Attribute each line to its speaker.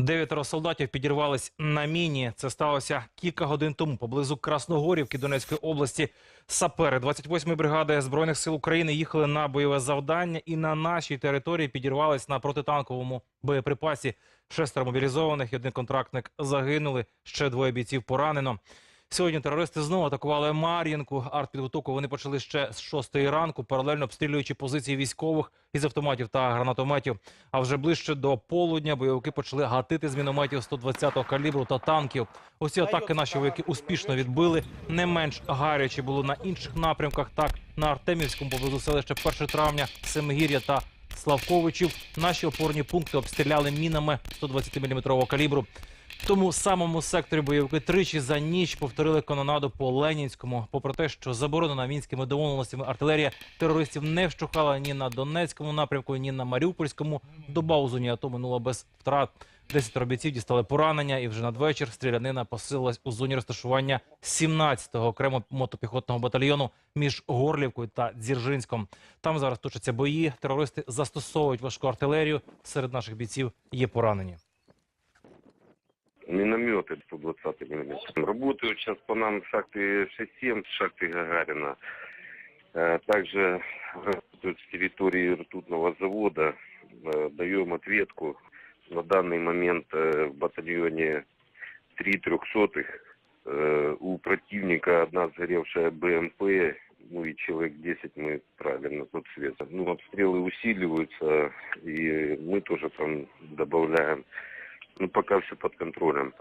Speaker 1: Дев'ятеро солдатів підірвались на міні. Це сталося кілька годин тому поблизу Красногорівки Донецької області. Сапери 28-ї бригади збройних сил України їхали на бойове завдання і на нашій території підірвались на протитанковому боєприпасі. Шестеро мобілізованих один контрактник загинули. Ще двоє бійців поранено. Сьогодні терористи знову атакували Мар'їнку. Артпідготовку вони почали ще з 6 рранку, паралельно обстрілюючи позиції військових із автоматів та гранатометів. А вже ближче до полудня бойовики почали гатити з мінометів 120-го калібру та танків. Усі атаки наші вояки успішно відбили. Не менш гаряче було на інших напрямках. Так на Артемівському поблизу селища 1 травня, Семигір'я та Славковичів. Наші опорні пункти обстріляли мінами 120-мм калібру. Тому самому секторі бойовики тричі за ніч повторили канонаду по Ленінському. Попри те, що заборонена мінськими домовленостями артилерія терористів не вщухала ні на Донецькому напрямку, ні на Маріупольському. Доба у зоні АТО минула без втрат. Десятеро бійців дістали поранення, і вже надвечір стрілянина посилилась у зоні розташування 17-го окремо мотопіхотного батальйону між Горлівкою та Дзіржинськом. Там зараз точаться бої. Терористи застосовують важку артилерію. Серед наших бійців є поранені.
Speaker 2: Минометы 120 мм. Работают сейчас по нам шахты 6-7, шахты Гагарина. Э, Также с территории ртутного завода. Э, Даем ответку. На данный момент э, в батальоне три трехсотых. У противника одна сгоревшая БМП, ну и человек 10 мы правильно на тот. Ну, обстрелы усиливаются, и мы тоже там добавляем. Ну, пока все под контролем.